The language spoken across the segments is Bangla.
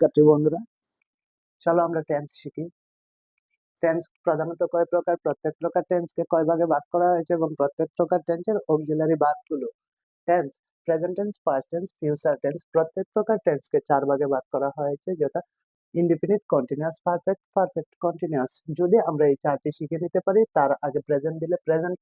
শিক্ষার্থী বন্ধুরা, চলো আমরা টেন্স শিখি। টেন্স প্রধানত কয় প্রকার? প্রত্যেক প্রকার টেন্সকে কয় ভাগে ভাগ করা হয়েছে এবং প্রত্যেক প্রকার টেন্সের auxiliary ভার্বগুলো tense present tense past tense future tense প্রত্যেক প্রকার টেন্সকে চার ভাগে ভাগ করা হয়েছে যেটা indefinite continuous perfect perfect continuous যদি আমরা এই চারটি শিখে নিতে পারি, তার আগে প্রেজেন্ট দিলে প্রেজেন্ট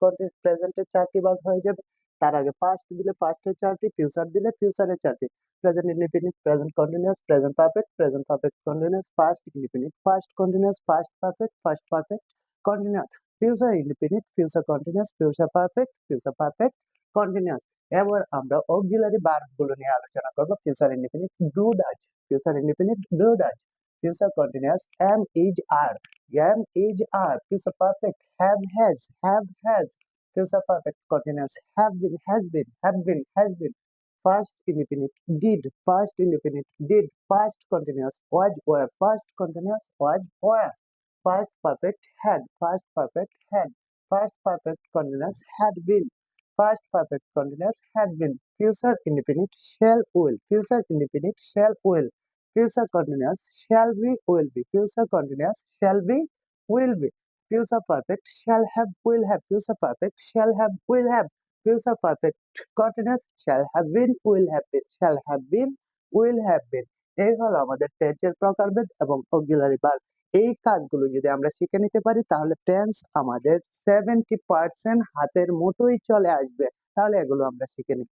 প্রেজেন্টের চারটি ভাগ হয়ে যাবে। তার আগে পাস্ট দিলে পাস্টের চারটি ফিউচার দিলে ফিউচারের চারটি present indefinite, present continuous, present perfect, present perfect continuous, past indefinite, past continuous, past perfect, past perfect continuous, future indefinite, future continuous, future perfect, future perfect continuous. এবার আমরা অক্সিলারি ভার্ব গুলো নিয়ে আলোচনা করব future indefinite do does future indefinite do does future continuous am is are am is are future perfect have has have has future perfect continuous have been, has been, have been, has been, past independent did, past independent did, past continuous, was, were, past continuous, was, were, past perfect, had, past perfect, had, past perfect continuous, had been, past perfect continuous, had been, future independent shall, will, future independent shall, will, future continuous, shall be, will be, future continuous, shall be, will be. Future perfect shall have will have future perfect shall have will have future perfect continuous shall have been will have been shall have been will have been এই হলো আমাদের টেন্সের প্রকারভেদ এবং অক্সিলারি ভার্ব এই কাজগুলো যদি আমরা শিখে নিতে পারি তাহলে টেন্স আমাদের সেভেন্টি পার্সেন্ট হাতের মুঠোই চলে আসবে তাহলে এগুলো আমরা শিখে নিই